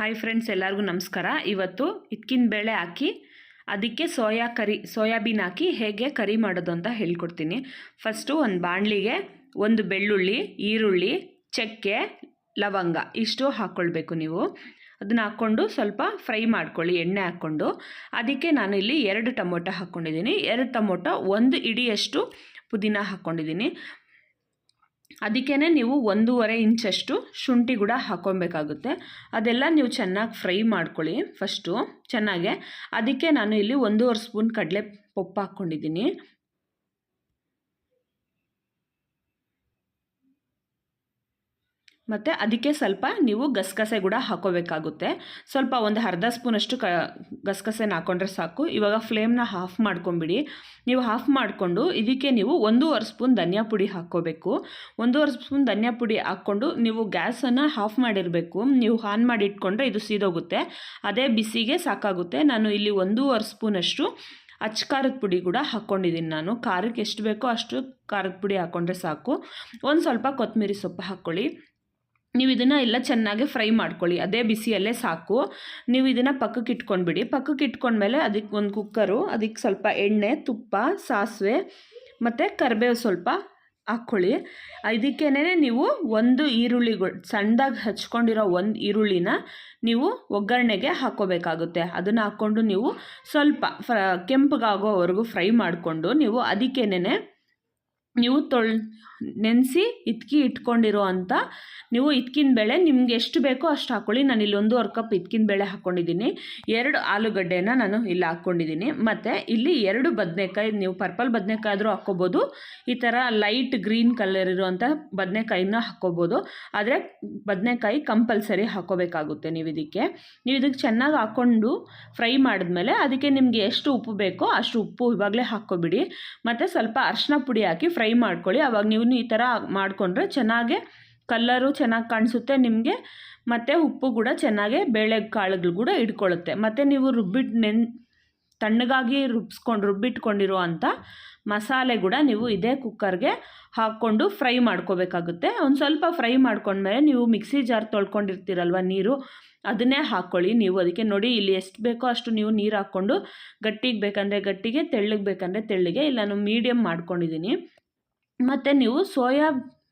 Hi friends ಎಲ್ಲರಿಗೂ ನಮಸ್ಕಾರ. ಇವತ್ತು ಇದ್ಕಿನ ಬೇಳೆ ಹಾಕಿ, ಅದಕ್ಕೆ ಸೋಯಾ ಕರಿ, ಸೋಯಾಬೀನ್ ಹಾಕಿ ಹೇಗೆ ಕರಿ ಮಾಡೋದು ಅಂತ ಹೇಳ್ಕೊಡ್ತೀನಿ. ಫಸ್ಟು ಒಂದು ಬಾಣಲಿಗೆ ಒಂದು ಬೆಳ್ಳುಳ್ಳಿ, ಈರುಳ್ಳಿ, ಚಕ್ಕೆ, ಲವಂಗ ಇಷ್ಟು ಹಾಕ್ಕೊಳ್ಬೇಕು ನೀವು. ಅದನ್ನ ಹಾಕ್ಕೊಂಡು ಸ್ವಲ್ಪ ಫ್ರೈ ಮಾಡ್ಕೊಳ್ಳಿ, ಎಣ್ಣೆ ಹಾಕ್ಕೊಂಡು. ಅದಕ್ಕೆ ನಾನು ಇಲ್ಲಿ ಎರಡು ಟೊಮೊಟೊ ಹಾಕ್ಕೊಂಡಿದ್ದೀನಿ ಎರಡು ಟೊಮೊಟೊ ಒಂದು ಇಡಿಯಷ್ಟು ಪುದೀನ ಹಾಕ್ಕೊಂಡಿದ್ದೀನಿ ಅದಕ್ಕೇ ನೀವು ಒಂದೂವರೆ ಇಂಚಷ್ಟು ಶುಂಠಿ ಕೂಡ ಹಾಕ್ಕೊಬೇಕಾಗುತ್ತೆ ಅದೆಲ್ಲ ನೀವು ಚೆನ್ನಾಗಿ ಫ್ರೈ ಮಾಡ್ಕೊಳ್ಳಿ ಫಸ್ಟು ಚೆನ್ನಾಗೆ. ಅದಕ್ಕೆ ನಾನು ಇಲ್ಲಿ ಒಂದೂವರೆ ಸ್ಪೂನ್ ಕಡಲೆ ಪಪ್ಪು ಹಾಕ್ಕೊಂಡಿದ್ದೀನಿ. ಮತ್ತು ಅದಕ್ಕೆ ಸ್ವಲ್ಪ ನೀವು ಗಸಗಸೆ ಕೂಡ ಹಾಕೋಬೇಕಾಗುತ್ತೆ. ಸ್ವಲ್ಪ ಒಂದು ಅರ್ಧ ಸ್ಪೂನಷ್ಟು ಕ, ಗಸಗಸೆನ ಹಾಕ್ಕೊಂಡ್ರೆ ಸಾಕು. ಇವಾಗ ಫ್ಲೇಮ್ನ ಹಾಫ್ ಮಾಡ್ಕೊಂಬಿಡಿ. ನೀವು ಹಾಫ್ ಮಾಡಿಕೊಂಡು ಇದಕ್ಕೆ ನೀವು ಒಂದೂವರೆ ಸ್ಪೂನ್ ಧನಿಯಾ ಪುಡಿ ಹಾಕ್ಕೋಬೇಕು ಒಂದೂವರೆ ಸ್ಪೂನ್ ಧನಿಯಾ ಪುಡಿ ಹಾಕ್ಕೊಂಡು ನೀವು ಗ್ಯಾಸನ್ನು ಹಾಫ್ ಮಾಡಿರಬೇಕು. ನೀವು ಆನ್ ಮಾಡಿ ಇಟ್ಕೊಂಡ್ರೆ ಇದು ಸೀದೋಗುತ್ತೆ. ಅದೇ ಬಿಸಿಗೆ ಸಾಕಾಗುತ್ತೆ. ನಾನು ಇಲ್ಲಿ ಒಂದೂವರೆ ಸ್ಪೂನಷ್ಟು ಅಚ್ಚ ಖಾರದ ಪುಡಿ ಕೂಡ ಹಾಕ್ಕೊಂಡಿದ್ದೀನಿ ನಾನು. ಖಾರಕ್ಕೆ ಎಷ್ಟು ಬೇಕೋ ಅಷ್ಟು ಖಾರದ ಪುಡಿ ಹಾಕ್ಕೊಂಡ್ರೆ ಸಾಕು. ಒಂದು ಸ್ವಲ್ಪ ಕೊತ್ತಂಬರಿ ಸೊಪ್ಪು ಹಾಕ್ಕೊಳ್ಳಿ ನೀವು ಇದನ್ನು ಎಲ್ಲ ಚೆನ್ನಾಗಿ ಫ್ರೈ ಮಾಡ್ಕೊಳ್ಳಿ. ಅದೇ ಬಿಸಿಯಲ್ಲೇ ಸಾಕು. ನೀವು ಇದನ್ನು ಪಕ್ಕಕ್ಕೆ ಇಟ್ಕೊಂಡ್ಬಿಡಿ. ಪಕ್ಕಕ್ಕೆ ಇಟ್ಕೊಂಡ್ಮೇಲೆ ಅದಕ್ಕೆ ಒಂದು ಕುಕ್ಕರು, ಅದಕ್ಕೆ ಸ್ವಲ್ಪ ಎಣ್ಣೆ, ತುಪ್ಪ, ಸಾಸಿವೆ ಮತ್ತು ಕರಿಬೇವು ಸ್ವಲ್ಪ ಹಾಕ್ಕೊಳ್ಳಿ. ಇದಕ್ಕೇನೆ ನೀವು ಒಂದು ಈರುಳ್ಳಿಗಳು, ಸಣ್ಣದಾಗಿ ಹಚ್ಕೊಂಡಿರೋ ಒಂದು ಈರುಳ್ಳಿನ ನೀವು ಒಗ್ಗರಣೆಗೆ ಹಾಕೋಬೇಕಾಗುತ್ತೆ ಅದನ್ನು ಹಾಕ್ಕೊಂಡು ನೀವು ಸ್ವಲ್ಪ ಫ್ರ ಕೆಂಪಗಾಗೋವರೆಗೂ ಫ್ರೈ ಮಾಡಿಕೊಂಡು ನೀವು ಅದಕ್ಕೇನೆ ನೀವು ತೊಳ್, ನೆನೆಸಿ ಇಟ್ಕಿ ಇಟ್ಕೊಂಡಿರೋ ಅಂಥ ನೀವು ಇದ್ಕಿನ ಬೇಳೆ ನಿಮ್ಗೆ ಎಷ್ಟು ಬೇಕೋ ಅಷ್ಟು ಹಾಕ್ಕೊಳ್ಳಿ ನಾನು ಇಲ್ಲಿ ಒಂದೂವರೆ ಕಪ್ ಇದ್ಕಿನ ಬೇಳೆ ಹಾಕ್ಕೊಂಡಿದ್ದೀನಿ ಎರಡು ಆಲೂಗಡ್ಡೆನ ನಾನು ಇಲ್ಲಿ ಹಾಕ್ಕೊಂಡಿದ್ದೀನಿ ಮತ್ತು ಇಲ್ಲಿ ಎರಡು ಬದನೆಕಾಯಿ, ನೀವು ಪರ್ಪಲ್ ಬದನೆಕಾಯಿ ಆದರೂ ಹಾಕ್ಕೋಬೋದು. ಈ ಥರ ಲೈಟ್ ಗ್ರೀನ್ ಕಲರ್ ಇರುವಂಥ ಬದನೆಕಾಯಿನ ಹಾಕ್ಕೋಬೋದು. ಆದರೆ ಬದನೆಕಾಯಿ ಕಂಪಲ್ಸರಿ ಹಾಕ್ಕೋಬೇಕಾಗುತ್ತೆ ನೀವು ಇದಕ್ಕೆ. ನೀವು ಇದಕ್ಕೆ ಚೆನ್ನಾಗಿ ಹಾಕ್ಕೊಂಡು ಫ್ರೈ ಮಾಡಿದ್ಮೇಲೆ ಅದಕ್ಕೆ ನಿಮಗೆ ಎಷ್ಟು ಉಪ್ಪು ಬೇಕೋ ಅಷ್ಟು ಉಪ್ಪು ಇವಾಗಲೇ ಹಾಕ್ಕೊಬಿಡಿ. ಮತ್ತು ಸ್ವಲ್ಪ ಅರ್ಶಿನ ಪುಡಿ ಹಾಕಿ ಫ್ರೈ ಮಾಡ್ಕೊಳ್ಳಿ. ಅವಾಗ ನೀವು ಈ ಥರ ಮಾಡಿಕೊಂಡ್ರೆ ಚೆನ್ನಾಗೆ ಕಲ್ಲರು ಚೆನ್ನಾಗಿ ಕಾಣಿಸುತ್ತೆ ನಿಮಗೆ. ಮತ್ತು ಉಪ್ಪು ಕೂಡ ಚೆನ್ನಾಗೆ ಬೇಳೆ ಕಾಳುಗಳು ಕೂಡ ಇಟ್ಕೊಳ್ಳುತ್ತೆ. ಮತ್ತು ನೀವು ರುಬ್ಬಿಟ್ಟು ನೆನ್ ತಣ್ಣಗಾಗಿ ರುಬ್ಸ್ಕೊಂಡು, ರುಬ್ಬಿಟ್ಕೊಂಡಿರೋ ಅಂಥ ಮಸಾಲೆ ಕೂಡ ನೀವು ಇದೇ ಕುಕ್ಕರ್ಗೆ ಹಾಕ್ಕೊಂಡು ಫ್ರೈ ಮಾಡ್ಕೋಬೇಕಾಗುತ್ತೆ. ಒಂದು ಸ್ವಲ್ಪ ಫ್ರೈ ಮಾಡ್ಕೊಂಡ್ಮೇಲೆ ನೀವು ಮಿಕ್ಸಿ ಜಾರ್ ತೊಳ್ಕೊಂಡಿರ್ತೀರಲ್ವ ನೀರು, ಅದನ್ನೇ ಹಾಕ್ಕೊಳ್ಳಿ. ನೀವು ಅದಕ್ಕೆ ನೋಡಿ ಇಲ್ಲಿ ಎಷ್ಟು ಬೇಕೋ ಅಷ್ಟು ನೀವು ನೀರು ಹಾಕ್ಕೊಂಡು ಗಟ್ಟಿಗೆ ಬೇಕಂದರೆ ಗಟ್ಟಿಗೆ, ತೆಳ್ಳಗೆ ಬೇಕಂದರೆ ತೆಳ್ಳಗೆ ಇಲ್ಲ ನಾನು ಮೀಡಿಯಮ್ ಮಾಡ್ಕೊಂಡಿದ್ದೀನಿ. ಮತ್ತು ನೀವು ಸೋಯಾ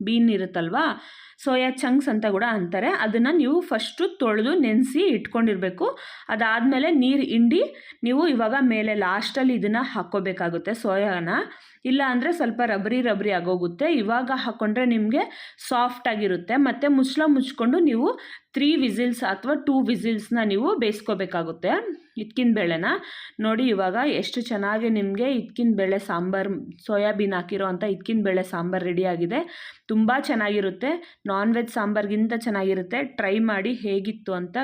ಬೀನ್ ಇರುತ್ತಲ್ವಾ? ಸೋಯಾ ಚಂಕ್ಸ್ ಅಂತ ಕೂಡ ಅಂತಾರೆ. ಅದನ್ನು ನೀವು ಫಸ್ಟು ತೊಳೆದು ನೆನೆಸಿ ಇಟ್ಕೊಂಡಿರಬೇಕು. ಅದಾದಮೇಲೆ ನೀರು ಹಿಂಡಿ, ನೀವು ಇವಾಗ ಮೇಲೆ ಲಾಸ್ಟಲ್ಲಿ ಇದನ್ನು ಹಾಕ್ಕೋಬೇಕಾಗುತ್ತೆ ಸೋಯಾನ. ಇಲ್ಲ ಅಂದರೆ ಸ್ವಲ್ಪ ರಬ್ರಿ ರಬ್ರಿ ಆಗೋಗುತ್ತೆ. ಇವಾಗ ಹಾಕ್ಕೊಂಡ್ರೆ ನಿಮಗೆ ಸಾಫ್ಟಾಗಿರುತ್ತೆ ಮತ್ತು ಮುಚ್ಚಳ ಮುಚ್ಕೊಂಡು ನೀವು ತ್ರೀ ವಿಸಿಲ್ಸ್ ಅಥವಾ ಟೂ ವಿಸಿಲ್ಸ್ನ ನೀವು ಬೇಯಿಸ್ಕೋಬೇಕಾಗುತ್ತೆ. ಇದ್ಕಿನ ಬೇಳೆನ ನೋಡಿ ಇವಾಗ ಎಷ್ಟು ಚೆನ್ನಾಗಿ ನಿಮಗೆ ಇದ್ಕಿನ ಬೇಳೆ ಸಾಂಬಾರು, ಸೋಯಾಬೀನ್ ಹಾಕಿರೋ ಅಂಥ ಇದ್ಕಿನ ಬೇಳೆ ಸಾಂಬಾರು ರೆಡಿಯಾಗಿದೆ ತುಂಬ ಚೆನ್ನಾಗಿರುತ್ತೆ. ನಾನ್ ವೆಜ್ ಸಾಂಬಾರ್ಗಿಂತ ಚೆನ್ನಾಗಿರುತ್ತೆ. ಟ್ರೈ ಮಾಡಿ ಹೇಗಿತ್ತು ಅಂತ